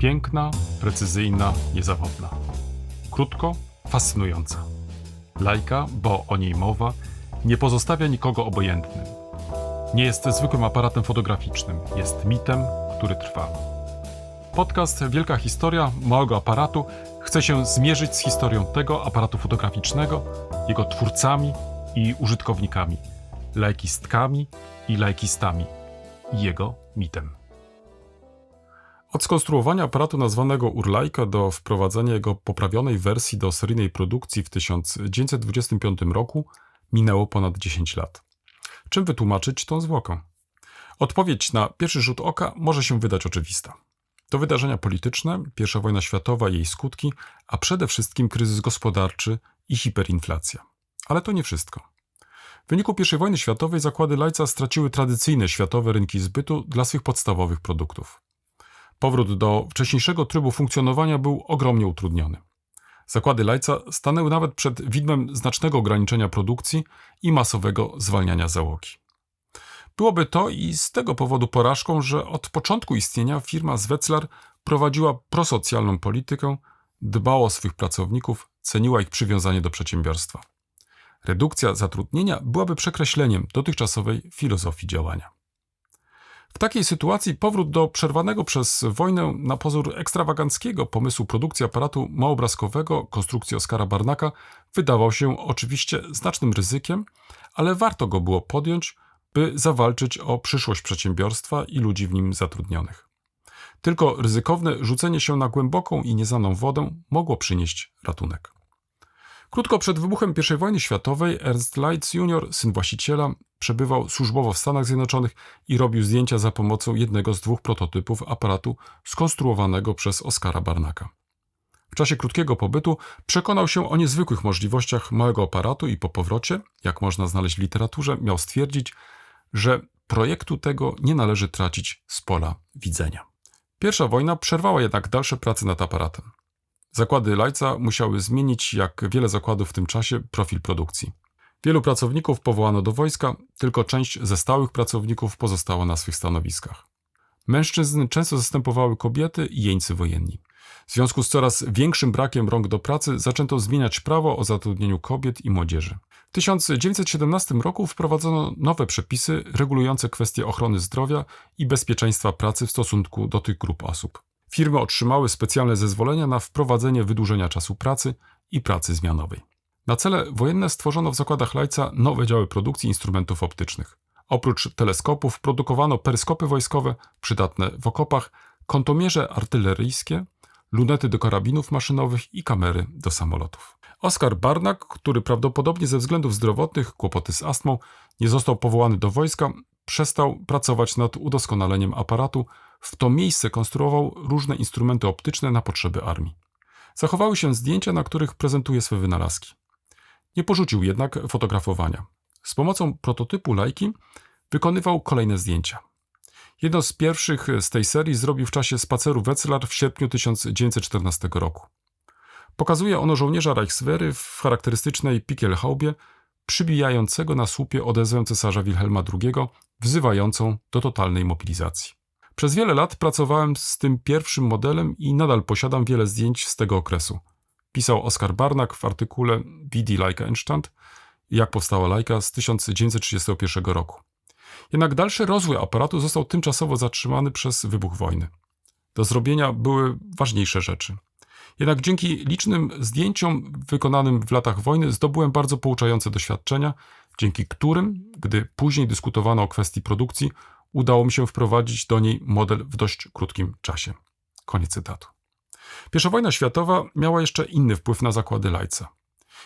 Piękna, precyzyjna, niezawodna. Krótko, fascynująca. Lajka, bo o niej mowa, nie pozostawia nikogo obojętnym. Nie jest zwykłym aparatem fotograficznym, jest mitem, który trwa. Podcast Wielka Historia Małego Aparatu chce się zmierzyć z historią tego aparatu fotograficznego, jego twórcami i użytkownikami, lajkistkami i lajkistami i jego mitem. Od skonstruowania aparatu nazwanego Urlajka do wprowadzenia jego poprawionej wersji do seryjnej produkcji w 1925 roku minęło ponad 10 lat. Czym wytłumaczyć tą zwłokę? Odpowiedź na pierwszy rzut oka może się wydać oczywista. To wydarzenia polityczne, I wojna światowa i jej skutki, a przede wszystkim kryzys gospodarczy i hiperinflacja. Ale to nie wszystko. W wyniku I wojny światowej zakłady Lajca straciły tradycyjne światowe rynki zbytu dla swych podstawowych produktów. Powrót do wcześniejszego trybu funkcjonowania był ogromnie utrudniony. Zakłady Lajca stanęły nawet przed widmem znacznego ograniczenia produkcji i masowego zwalniania załogi. Byłoby to i z tego powodu porażką, że od początku istnienia firma z prowadziła prosocjalną politykę, dbała o swych pracowników, ceniła ich przywiązanie do przedsiębiorstwa. Redukcja zatrudnienia byłaby przekreśleniem dotychczasowej filozofii działania. W takiej sytuacji powrót do przerwanego przez wojnę na pozór ekstrawaganckiego pomysłu produkcji aparatu małobrazkowego konstrukcji Oskara Barnaka wydawał się oczywiście znacznym ryzykiem, ale warto go było podjąć, by zawalczyć o przyszłość przedsiębiorstwa i ludzi w nim zatrudnionych. Tylko ryzykowne rzucenie się na głęboką i nieznaną wodę mogło przynieść ratunek. Krótko przed wybuchem I wojny światowej Ernst Leitz Jr., syn właściciela, przebywał służbowo w Stanach Zjednoczonych i robił zdjęcia za pomocą jednego z dwóch prototypów aparatu skonstruowanego przez Oskara Barnaka. W czasie krótkiego pobytu przekonał się o niezwykłych możliwościach małego aparatu i po powrocie, jak można znaleźć w literaturze, miał stwierdzić, że projektu tego nie należy tracić z pola widzenia. Pierwsza wojna przerwała jednak dalsze prace nad aparatem. Zakłady Lajca musiały zmienić, jak wiele zakładów w tym czasie, profil produkcji. Wielu pracowników powołano do wojska, tylko część ze stałych pracowników pozostała na swych stanowiskach. Mężczyzn często zastępowały kobiety i jeńcy wojenni. W związku z coraz większym brakiem rąk do pracy zaczęto zmieniać prawo o zatrudnieniu kobiet i młodzieży. W 1917 roku wprowadzono nowe przepisy regulujące kwestie ochrony zdrowia i bezpieczeństwa pracy w stosunku do tych grup osób. Firmy otrzymały specjalne zezwolenia na wprowadzenie wydłużenia czasu pracy i pracy zmianowej. Na cele wojenne stworzono w zakładach Lajca nowe działy produkcji instrumentów optycznych. Oprócz teleskopów produkowano peryskopy wojskowe przydatne w okopach, kontomierze artyleryjskie, lunety do karabinów maszynowych i kamery do samolotów. Oskar Barnak, który prawdopodobnie ze względów zdrowotnych, kłopoty z astmą, nie został powołany do wojska, przestał pracować nad udoskonaleniem aparatu, w to miejsce konstruował różne instrumenty optyczne na potrzeby armii. Zachowały się zdjęcia, na których prezentuje swe wynalazki. Nie porzucił jednak fotografowania. Z pomocą prototypu lajki wykonywał kolejne zdjęcia. Jedno z pierwszych z tej serii zrobił w czasie spaceru Wetzlar w sierpniu 1914 roku. Pokazuje ono żołnierza Reichswehry w charakterystycznej pikierhaubie, przybijającego na słupie odezwę cesarza Wilhelma II, wzywającą do totalnej mobilizacji. Przez wiele lat pracowałem z tym pierwszym modelem i nadal posiadam wiele zdjęć z tego okresu. Pisał Oskar Barnak w artykule Wie Leica entstand, jak powstała Leica z 1931 roku. Jednak dalszy rozwój aparatu został tymczasowo zatrzymany przez wybuch wojny. Do zrobienia były ważniejsze rzeczy. Jednak dzięki licznym zdjęciom wykonanym w latach wojny zdobyłem bardzo pouczające doświadczenia, dzięki którym, gdy później dyskutowano o kwestii produkcji, udało mi się wprowadzić do niej model w dość krótkim czasie. Koniec cytatu. Pierwsza wojna światowa miała jeszcze inny wpływ na zakłady Lajca.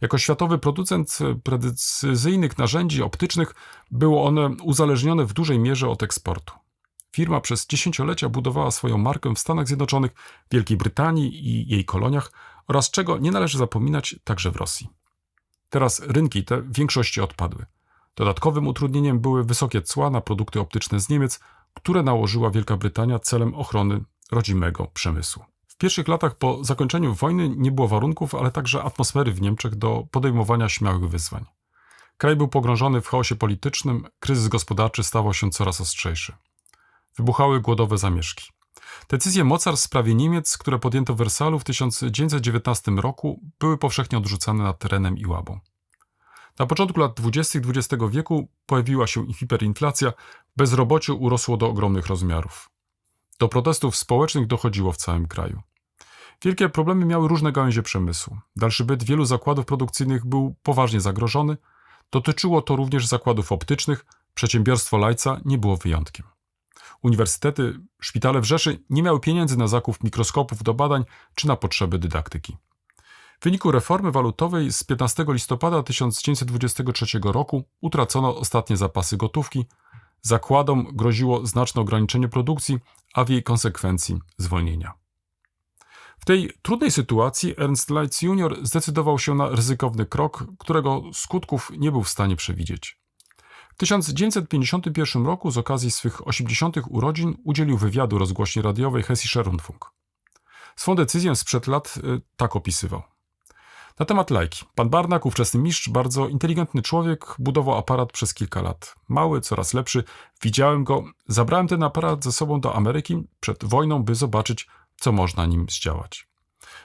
Jako światowy producent precyzyjnych narzędzi optycznych było one uzależnione w dużej mierze od eksportu. Firma przez dziesięciolecia budowała swoją markę w Stanach Zjednoczonych, Wielkiej Brytanii i jej koloniach oraz czego nie należy zapominać także w Rosji. Teraz rynki te w większości odpadły. Dodatkowym utrudnieniem były wysokie cła na produkty optyczne z Niemiec, które nałożyła Wielka Brytania celem ochrony rodzimego przemysłu. W pierwszych latach po zakończeniu wojny nie było warunków, ale także atmosfery w Niemczech do podejmowania śmiałych wyzwań. Kraj był pogrążony w chaosie politycznym, kryzys gospodarczy stawał się coraz ostrzejszy. Wybuchały głodowe zamieszki. Decyzje Mozart w sprawie Niemiec, które podjęto w Wersalu w 1919 roku, były powszechnie odrzucane nad terenem i łabą. Na początku lat 20. XX wieku pojawiła się hiperinflacja, bezrobocie urosło do ogromnych rozmiarów. Do protestów społecznych dochodziło w całym kraju. Wielkie problemy miały różne gałęzie przemysłu. Dalszy byt wielu zakładów produkcyjnych był poważnie zagrożony. Dotyczyło to również zakładów optycznych, przedsiębiorstwo Lajca nie było wyjątkiem. Uniwersytety, szpitale w Rzeszy nie miały pieniędzy na zakup mikroskopów do badań czy na potrzeby dydaktyki. W wyniku reformy walutowej z 15 listopada 1923 roku utracono ostatnie zapasy gotówki, zakładom groziło znaczne ograniczenie produkcji, a w jej konsekwencji zwolnienia. W tej trudnej sytuacji Ernst Leitz Jr. zdecydował się na ryzykowny krok, którego skutków nie był w stanie przewidzieć. W 1951 roku z okazji swych 80. urodzin udzielił wywiadu rozgłośni radiowej Hessische Rundfunk. Swą decyzję sprzed lat y, tak opisywał. Na temat lajki. Pan Barnak, ówczesny mistrz, bardzo inteligentny człowiek, budował aparat przez kilka lat. Mały, coraz lepszy. Widziałem go. Zabrałem ten aparat ze sobą do Ameryki przed wojną, by zobaczyć, co można nim zdziałać.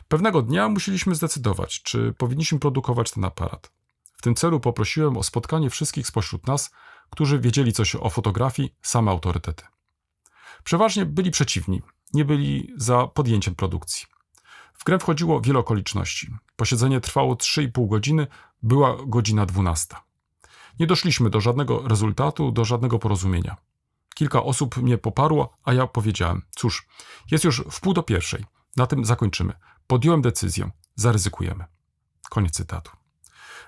Pewnego dnia musieliśmy zdecydować, czy powinniśmy produkować ten aparat. W tym celu poprosiłem o spotkanie wszystkich spośród nas, którzy wiedzieli coś o fotografii, same autorytety. Przeważnie byli przeciwni, nie byli za podjęciem produkcji. W grę wchodziło wiele okoliczności. Posiedzenie trwało 3,5 godziny, była godzina 12. Nie doszliśmy do żadnego rezultatu, do żadnego porozumienia. Kilka osób mnie poparło, a ja powiedziałem: Cóż, jest już w pół do pierwszej, na tym zakończymy. Podjąłem decyzję, zaryzykujemy. Koniec cytatu.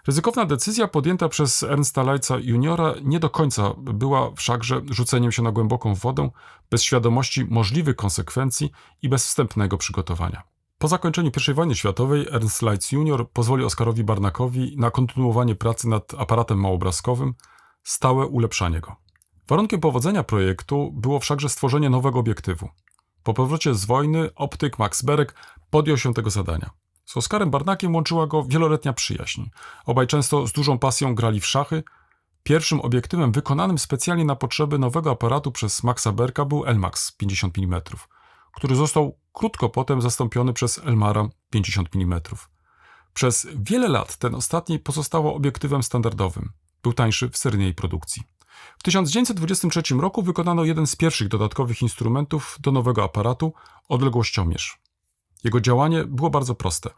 Ryzykowna decyzja podjęta przez Ernsta Leitza juniora nie do końca była wszakże rzuceniem się na głęboką wodę, bez świadomości możliwych konsekwencji i bez wstępnego przygotowania. Po zakończeniu I wojny światowej Ernst Leitz junior pozwolił Oskarowi Barnakowi na kontynuowanie pracy nad aparatem małobrazkowym, stałe ulepszanie go. Warunkiem powodzenia projektu było wszakże stworzenie nowego obiektywu. Po powrocie z wojny optyk Max Berek podjął się tego zadania. Z Oskarem Barnakiem łączyła go wieloletnia przyjaźń. Obaj często z dużą pasją grali w szachy. Pierwszym obiektywem wykonanym specjalnie na potrzeby nowego aparatu przez Maxa Berka był Elmax 50 mm, który został krótko potem zastąpiony przez Elmara 50 mm. Przez wiele lat ten ostatni pozostawał obiektywem standardowym. Był tańszy w seryjnej produkcji. W 1923 roku wykonano jeden z pierwszych dodatkowych instrumentów do nowego aparatu odległościomierz. Jego działanie było bardzo proste.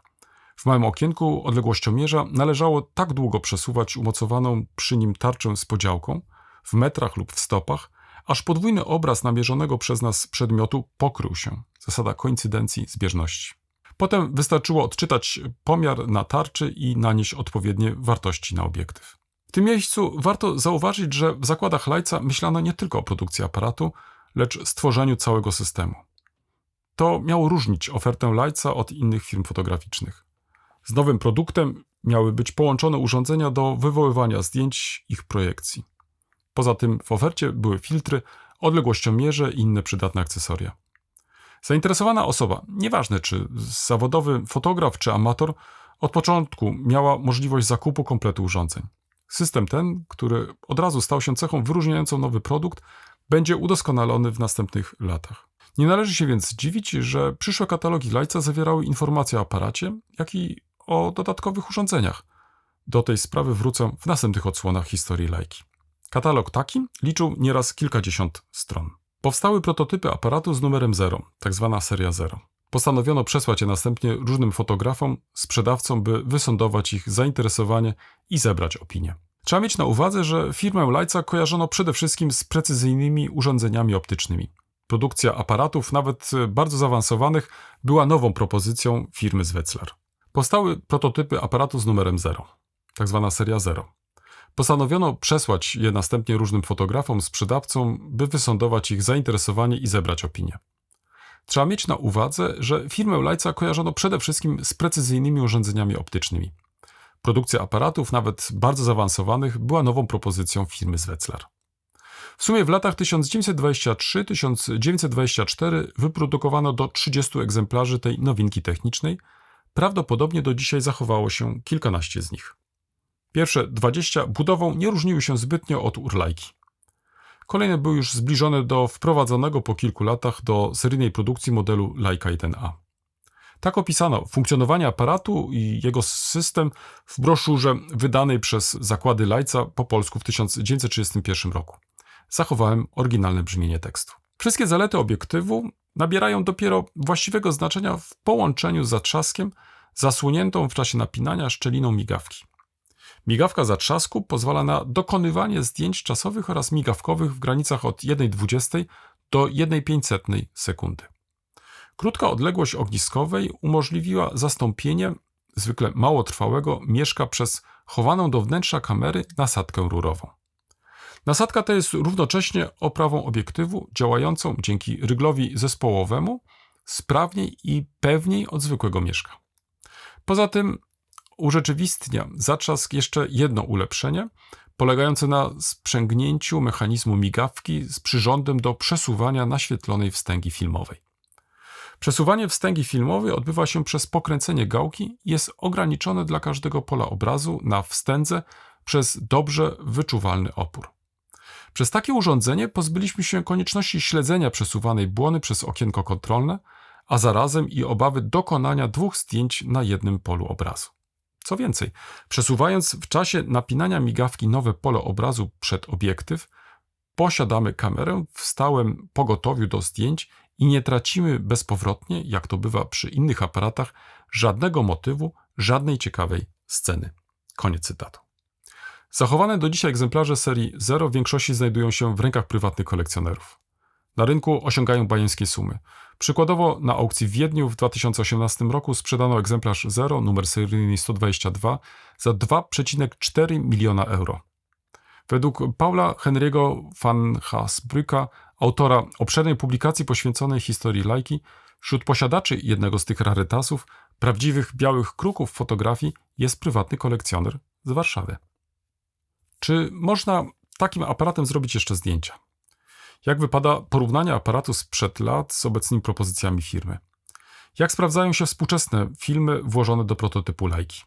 W małym okienku odległościomierza należało tak długo przesuwać umocowaną przy nim tarczę z podziałką, w metrach lub w stopach, aż podwójny obraz namierzonego przez nas przedmiotu pokrył się. Zasada koincydencji zbieżności. Potem wystarczyło odczytać pomiar na tarczy i nanieść odpowiednie wartości na obiektyw. W tym miejscu warto zauważyć, że w zakładach Lajca myślano nie tylko o produkcji aparatu, lecz stworzeniu całego systemu. To miało różnić ofertę Lajca od innych firm fotograficznych. Z nowym produktem miały być połączone urządzenia do wywoływania zdjęć ich projekcji. Poza tym w ofercie były filtry, odległościomierze i inne przydatne akcesoria. Zainteresowana osoba, nieważne czy zawodowy fotograf czy amator, od początku miała możliwość zakupu kompletu urządzeń. System ten, który od razu stał się cechą wyróżniającą nowy produkt, będzie udoskonalony w następnych latach. Nie należy się więc dziwić, że przyszłe katalogi Lajca zawierały informacje o aparacie, jak i o dodatkowych urządzeniach. Do tej sprawy wrócę w następnych odsłonach historii Lajki. Katalog taki liczył nieraz kilkadziesiąt stron. Powstały prototypy aparatu z numerem 0, tzw. Tak seria 0. Postanowiono przesłać je następnie różnym fotografom, sprzedawcom, by wysądować ich zainteresowanie i zebrać opinię. Trzeba mieć na uwadze, że firmę Lajca kojarzono przede wszystkim z precyzyjnymi urządzeniami optycznymi. Produkcja aparatów, nawet bardzo zaawansowanych, była nową propozycją firmy z Wetzlar. Powstały prototypy aparatu z numerem 0, tzw. Tak seria 0. Postanowiono przesłać je następnie różnym fotografom, sprzedawcom, by wysądować ich zainteresowanie i zebrać opinię. Trzeba mieć na uwadze, że firmę Lajca kojarzono przede wszystkim z precyzyjnymi urządzeniami optycznymi. Produkcja aparatów, nawet bardzo zaawansowanych, była nową propozycją firmy z Wetzlar. W sumie w latach 1923-1924 wyprodukowano do 30 egzemplarzy tej nowinki technicznej. Prawdopodobnie do dzisiaj zachowało się kilkanaście z nich. Pierwsze 20 budową nie różniły się zbytnio od urlajki. Kolejne były już zbliżone do wprowadzonego po kilku latach do seryjnej produkcji modelu Leica 1A. Tak opisano funkcjonowanie aparatu i jego system w broszurze wydanej przez zakłady Leica po polsku w 1931 roku. Zachowałem oryginalne brzmienie tekstu. Wszystkie zalety obiektywu nabierają dopiero właściwego znaczenia w połączeniu z zatrzaskiem zasłoniętą w czasie napinania szczeliną migawki. Migawka zatrzasku pozwala na dokonywanie zdjęć czasowych oraz migawkowych w granicach od 1,20 do 1,500 sekundy. Krótka odległość ogniskowej umożliwiła zastąpienie zwykle małotrwałego mieszka przez chowaną do wnętrza kamery nasadkę rurową. Nasadka ta jest równocześnie oprawą obiektywu działającą dzięki ryglowi zespołowemu sprawniej i pewniej od zwykłego mieszka. Poza tym urzeczywistnia zatrzask jeszcze jedno ulepszenie, polegające na sprzęgnięciu mechanizmu migawki z przyrządem do przesuwania naświetlonej wstęgi filmowej. Przesuwanie wstęgi filmowej odbywa się przez pokręcenie gałki i jest ograniczone dla każdego pola obrazu na wstędze przez dobrze wyczuwalny opór. Przez takie urządzenie pozbyliśmy się konieczności śledzenia przesuwanej błony przez okienko kontrolne, a zarazem i obawy dokonania dwóch zdjęć na jednym polu obrazu. Co więcej, przesuwając w czasie napinania migawki nowe pole obrazu przed obiektyw, posiadamy kamerę w stałym pogotowiu do zdjęć i nie tracimy bezpowrotnie, jak to bywa przy innych aparatach, żadnego motywu, żadnej ciekawej sceny. Koniec cytatu. Zachowane do dzisiaj egzemplarze serii 0 w większości znajdują się w rękach prywatnych kolekcjonerów. Na rynku osiągają bajeńskie sumy. Przykładowo na aukcji w Wiedniu w 2018 roku sprzedano egzemplarz 0, numer seryjny 122, za 2,4 miliona euro. Według Paula Henry'ego van Haasbrücka, autora obszernej publikacji poświęconej historii lajki, wśród posiadaczy jednego z tych rarytasów, prawdziwych białych kruków fotografii, jest prywatny kolekcjoner z Warszawy. Czy można takim aparatem zrobić jeszcze zdjęcia? Jak wypada porównanie aparatu sprzed lat z obecnymi propozycjami firmy? Jak sprawdzają się współczesne filmy włożone do prototypu lajki?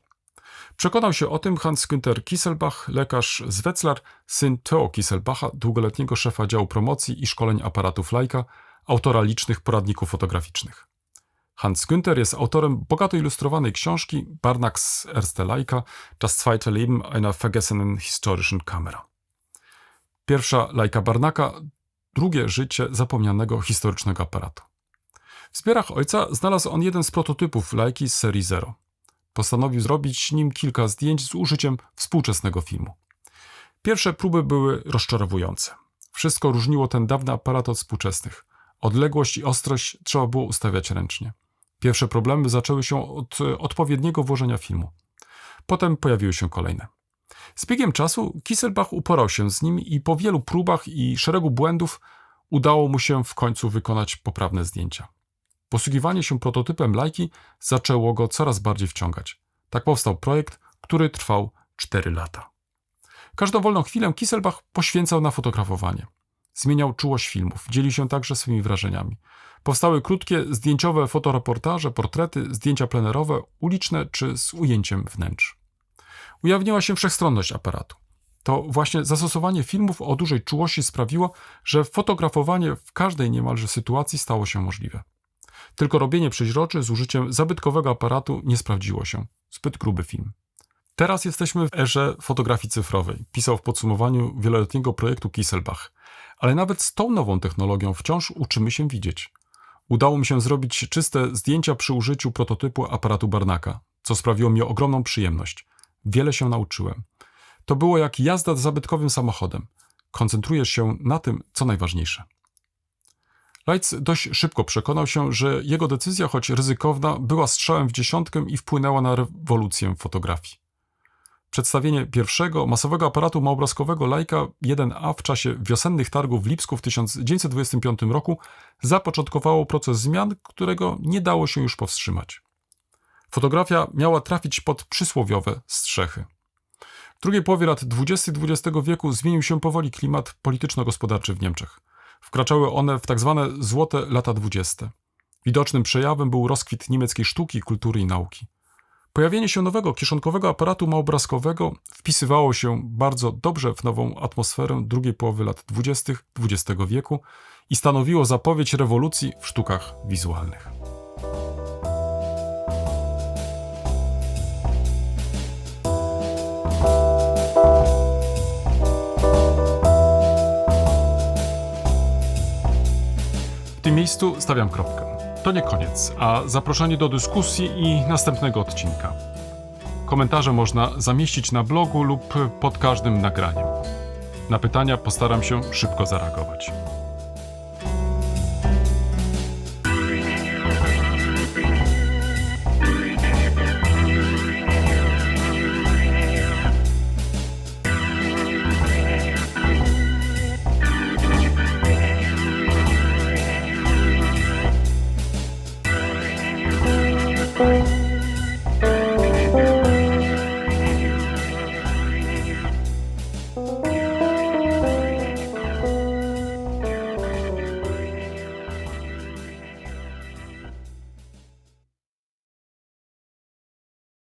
Przekonał się o tym Hans-Günther Kisselbach, lekarz z Wetzlar, syn Theo Kisselbacha, długoletniego szefa działu promocji i szkoleń aparatów Leica, autora licznych poradników fotograficznych. Hans Günther jest autorem bogato ilustrowanej książki Barnacks Erste Leica, Das zweite Leben einer vergessenen historischen Kamera. Pierwsza Leica Barnaka, drugie życie zapomnianego historycznego aparatu. W zbiorach ojca znalazł on jeden z prototypów Leica z serii Zero. Postanowił zrobić nim kilka zdjęć z użyciem współczesnego filmu. Pierwsze próby były rozczarowujące. Wszystko różniło ten dawny aparat od współczesnych. Odległość i ostrość trzeba było ustawiać ręcznie. Pierwsze problemy zaczęły się od odpowiedniego włożenia filmu. Potem pojawiły się kolejne. Z biegiem czasu Kisselbach uporał się z nim i po wielu próbach i szeregu błędów udało mu się w końcu wykonać poprawne zdjęcia. Posługiwanie się prototypem lajki zaczęło go coraz bardziej wciągać. Tak powstał projekt, który trwał 4 lata. Każdą wolną chwilę Kisselbach poświęcał na fotografowanie. Zmieniał czułość filmów, dzielił się także swoimi wrażeniami. Powstały krótkie, zdjęciowe fotoreportaże, portrety, zdjęcia plenerowe, uliczne czy z ujęciem wnętrz. Ujawniła się wszechstronność aparatu. To właśnie zastosowanie filmów o dużej czułości sprawiło, że fotografowanie w każdej niemalże sytuacji stało się możliwe. Tylko robienie przeźroczy z użyciem zabytkowego aparatu nie sprawdziło się. Zbyt gruby film. Teraz jesteśmy w erze fotografii cyfrowej, pisał w podsumowaniu wieloletniego projektu Kisselbach. Ale nawet z tą nową technologią wciąż uczymy się widzieć. Udało mi się zrobić czyste zdjęcia przy użyciu prototypu aparatu Barnaka, co sprawiło mi ogromną przyjemność. Wiele się nauczyłem. To było jak jazda zabytkowym samochodem. Koncentrujesz się na tym, co najważniejsze. Leitz dość szybko przekonał się, że jego decyzja, choć ryzykowna, była strzałem w dziesiątkę i wpłynęła na rewolucję fotografii. Przedstawienie pierwszego masowego aparatu małoobrazkowego Leica 1A w czasie wiosennych targów w Lipsku w 1925 roku zapoczątkowało proces zmian, którego nie dało się już powstrzymać. Fotografia miała trafić pod przysłowiowe strzechy. W drugiej połowie lat 20. XX wieku zmienił się powoli klimat polityczno-gospodarczy w Niemczech. Wkraczały one w. Tak złote lata 20. Widocznym przejawem był rozkwit niemieckiej sztuki, kultury i nauki. Pojawienie się nowego kieszonkowego aparatu małoobrazkowego wpisywało się bardzo dobrze w nową atmosferę drugiej połowy lat 20. XX wieku i stanowiło zapowiedź rewolucji w sztukach wizualnych. Miejscu stawiam kropkę. To nie koniec, a zaproszenie do dyskusji i następnego odcinka. Komentarze można zamieścić na blogu lub pod każdym nagraniem. Na pytania postaram się szybko zareagować.